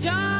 time.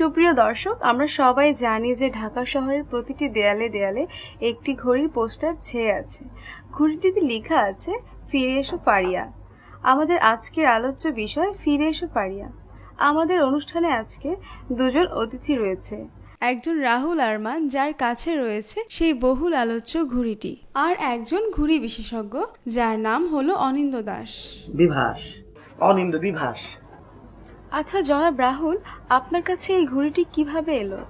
সুপ্রিয় দর্শক, আমরা সবাই জানি যে ঢাকা শহরের প্রতিটি দেয়ালে দেয়ালে একটি ঘড়ির পোস্টার ছেয়ে আছে। ঘড়িটিতে লেখা আছে, ফিরে এসো পারিয়া আমাদের আজকের আলোচ্য বিষয়, ফিরে এসো পারিয়া আমাদের অনুষ্ঠানে আজকে দুজন অতিথি রয়েছে। একজন রাহুল আরমান, যার কাছে রয়েছে সেই বহুল আলোচ্য ঘুড়িটি। আর একজন ঘুড়ি বিশেষজ্ঞ, যার নাম হলো অনিন্দ দাস। বিভাস। অনিন্দ বিভাস। আচ্ছা জনাব রাহুল, আপনার কাছে এই ঘুড়িটি কীভাবে এলো?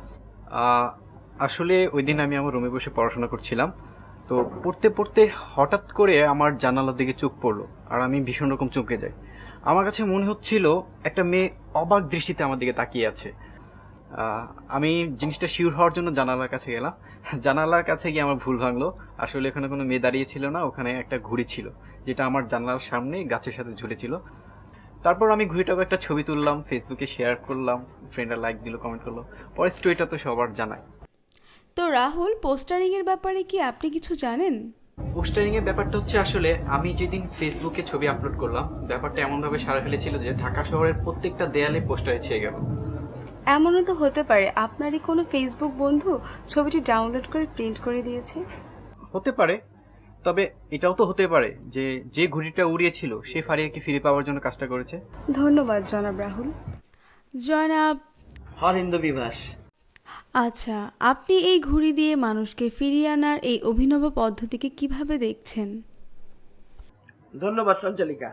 আসলে ওই দিন আমি আমার রুমে বসে পড়াশোনা করছিলাম। তো পড়তে পড়তে হঠাৎ করে আমার জানালার দিকে চোখ পড়ল আর আমি ভীষণ রকম চমকে যাই। আমার কাছে মনে হচ্ছিল একটা মেয়ে অবাক দৃষ্টিতে আমার দিকে তাকিয়ে আছে। আমি জিনিসটা শিওর হওয়ার জন্য জানালার কাছে গেলাম। জানালার কাছে গিয়ে আমার ভুল ভাঙলো। আসলে ওখানে কোনো মেয়ে দাঁড়িয়ে ছিল না, ওখানে একটা ঘুড়ি ছিল, যেটা আমার জানালার সামনে গাছের সাথে ঝুলেছিল। তারপর আমি ঘুড়িটাকে একটা ছবি তুললাম ফেসবুকে শেয়ার করলাম ফ্রেন্ডরা লাইক দিল কমেন্ট করল। পরে স্টোরিটা তো সবার জানায়। তো রাহুল পোস্টারিং এর ব্যাপারে কি আপনি কিছু জানেন? পোস্টারিং এর ব্যাপারটা হচ্ছে আসলে আমি যেদিন ফেসবুকে ছবি আপলোড করলাম ব্যাপারটা এমন ভাবে সারা ফেলেছিল যে ঢাকা শহরের প্রত্যেকটা দেয়ালে পোস্টার ছেয়ে গেল। এমনও তো হতে পারে আপনারই কোনো ফেসবুক বন্ধু ছবিটি ডাউনলোড করে প্রিন্ট করে দিয়েছে? হতে পারে তবে এটাও তো হতে পারে যে যে ঘুড়িটা উড়িয়েছিল সে ফারিয়াকে ফিরে পাওয়ার জন্য কাজটা করেছে? ধন্যবাদ জনাব রাহুল। জনাব অনিন্দ বিভাস। আচ্ছা আপনি এই ঘুড়ি দিয়ে মানুষকে ফিরিয়ে আনার এই অভিনব পদ্ধতিকে কীভাবে দেখছেন? ধন্যবাদ সঞ্চালিকা।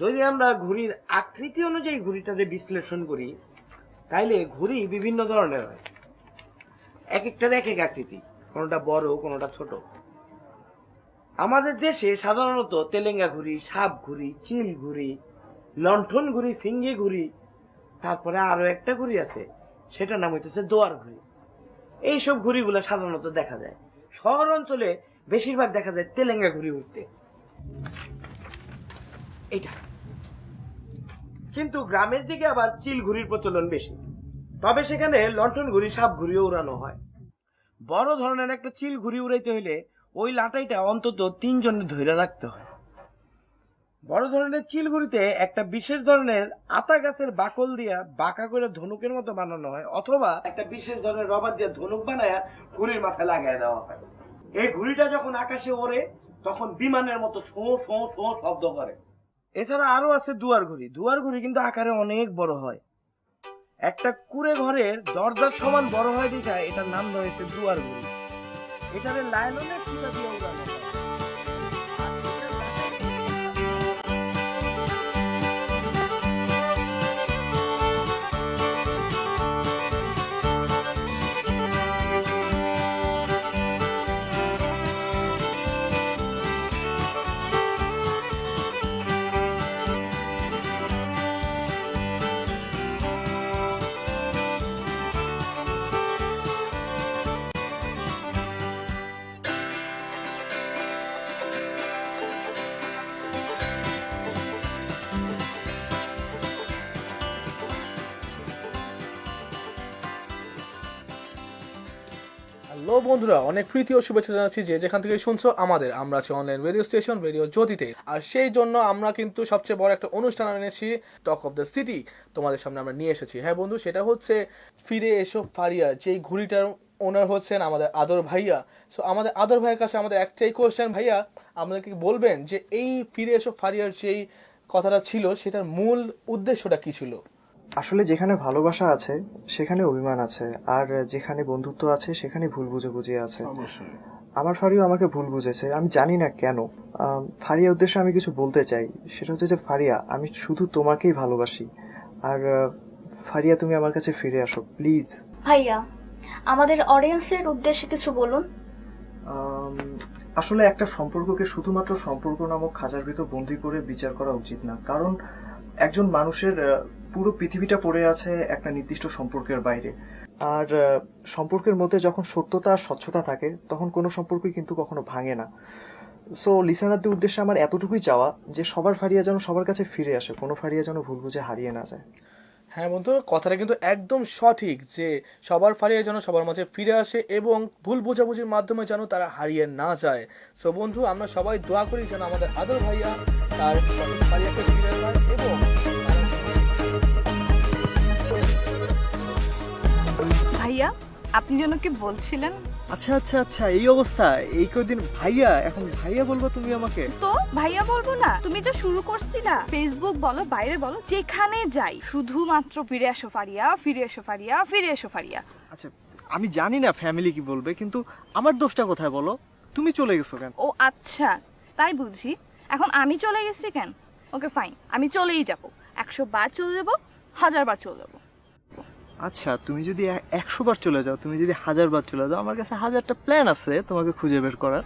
যদি আমরা ঘুড়ির আকৃতি অনুযায়ী ঘড়িটাকে বিশ্লেষণ করি তাইলে ঘুড়ি বিভিন্ন ধরনের হয়। এক একটার এক এক আকৃতি। কোনোটা বড়, কোনোটা ছোট। আমাদের দেশে সাধারণত তেলেঙ্গা ঘুরি, সাপ ঘুড়ি চিল ঘুড়ি লণ্ঠন ঘুড়ি ফিঙ্গি ঘুড়ি তারপরে আরও একটা ঘুড়ি আছে, সেটার নাম হইতেছে দোয়ার ঘুড়ি এইসব ঘুড়িগুলো সাধারণত দেখা যায়। শহর অঞ্চলে বেশিরভাগ দেখা যায় তেলেঙ্গা ঘুড়ি উঠতে। এইটা। কিন্তু গ্রামের দিকে আবার চিল ঘুড়ির প্রচলন বেশি। তবে সেখানে লন্ঠন ঘুড়ি সাপ ঘুড়িও উড়ানো হয়। বড় ধরনের একটা চিল ঘুড়ি উড়াইতে হইলে ওই লাটাইটা অন্তত তিনজনের ধরে রাখতে হয়। বড় ধরনের চিল ঘুড়িতে একটা বিশেষ ধরনের আতা গাছের বাকল দিয়া বাঁকা করে ধনুকের মতো বানানো হয়, অথবা একটা বিশেষ ধরনের রবার দিয়ে ধনুক বানায় ঘুড়ির মাথায় লাগাই দেওয়া হয়। এই ঘুড়িটা যখন আকাশে ওড়ে, তখন বিমানের মতো শো শো শো শব্দ করে। এছাড়া আরও আছে দুয়ার ঘুড়ি। দুয়ার ঘুড়ি কিন্তু আকারে অনেক বড় হয়। একটা কুড়ে ঘরের দরজার সমান বড় হয় দেখা এটার নাম হয়েছে দুয়ার গুড়ি। এটারে লাইলনের দিয়ে হ্যালো বন্ধুরা, অনেক প্রীতি ও শুভেচ্ছা জানাচ্ছি যে যেখান থেকে শুনছো আমাদের। আমরা আছি অনলাইন রেডিও স্টেশন রেডিও জ্যোতিতে। আর সেই জন্য আমরা কিন্তু সবচেয়ে বড় একটা অনুষ্ঠান এনেছি টক অফ দ্য সিটি তোমাদের সামনে আমরা নিয়ে এসেছি। হ্যাঁ বন্ধু, সেটা হচ্ছে ফিরে এসো ফারিয়া, যেই ঘুড়িটার ওনার হচ্ছেন আমাদের আদর ভাইয়া। সো আমাদের আদর ভাইয়ের কাছে আমাদের একটাই কোয়েশ্চেন ভাইয়া, আমাদেরকে বলবেন যে এই ফিরে এসো ফারিয়ার যেই কথাটা ছিল, সেটার মূল উদ্দেশ্যটা কি ছিল? আসলে যেখানে ভালোবাসা আছে সেখানে অভিমান আছে। আর যেখানে বন্ধুত্ব আছে সেখানে ভুল বুঝাবুঝি আছে। আমার ফারিও আমাকে ভুল বুঝেছে। আমি জানি না কেন। ফারিয়া উদ্দেশ্যে আমি কিছু বলতে চাই। সেটা হচ্ছে যে ফারিয়া আমি শুধু তোমাকেই ভালোবাসি। আর ফারিয়া তুমি আমার কাছে ফিরে আসো প্লিজ। ভাইয়া আমাদের অডিয়েন্সের উদ্দেশ্যে কিছু বলুন। আসলে একটা সম্পর্ককে শুধুমাত্র সম্পর্ক নামক খাঁচার ভিতর বন্দি করে বিচার করা উচিত না। কারণ একজন মানুষের পুরো পৃথিবীটা পড়ে আছে একটা নির্দিষ্ট সম্পর্কের বাইরে। আর সম্পর্কের মধ্যে যখন সত্যতা আর স্বচ্ছতা থাকে, তখন কোনো সম্পর্কই কিন্তু কখনো ভাঙে না। সো লিসেনারদের উদ্দেশ্যে আমার এতটুকুই চাওয়া যে সবার ফারিয়া যেন সবার কাছে ফিরে আসে, কোনো ফারিয়া যেন ভুল বুঝে হারিয়ে না যায়। হ্যাঁ বন্ধু, কথাটা কিন্তু একদম সঠিক যে সবার ফারিয়ে যেন সবার মাঝে ফিরে আসে এবং ভুল বোঝাবুঝির মাধ্যমে যেন তারা হারিয়ে না যায়। সো বন্ধু, আমরা সবাই দোয়া করি যেন আমাদের আদর ভাইয়া তার ফারিয়াকে আপনি যেন কি বলছিলেন? আচ্ছা আচ্ছা আচ্ছা এই অবস্থা। এই কদিন ভাইয়া এখন ভাইয়া বলব তুমি আমাকে? তো ভাইয়া বলব না তুমি যে শুরু করছি না ফেসবুক বলো বাইরে বলো যেখানে যাই। শুধুমাত্র ফিরে এসো ফারিয়া ফিরে এসো ফারিয়া ফিরে এসো ফারিয়া। আচ্ছা আমি জানি না ফ্যামিলি কি বলবে কিন্তু আমার দোষটা কোথায় বলো? তুমি চলে গেছো কেন? ও আচ্ছা তাই বুঝি এখন আমি চলে গেছি কেন? ওকে ফাইন আমি চলেই যাব। একশো বার চলে যাব হাজার বার চলে যাব। আচ্ছা তুমি যদি একশো বার চলে যাও, তুমি যদি হাজার বার চলে যাও, আমার কাছে হাজারটা প্ল্যান আছে তোমাকে খুঁজে বের করার।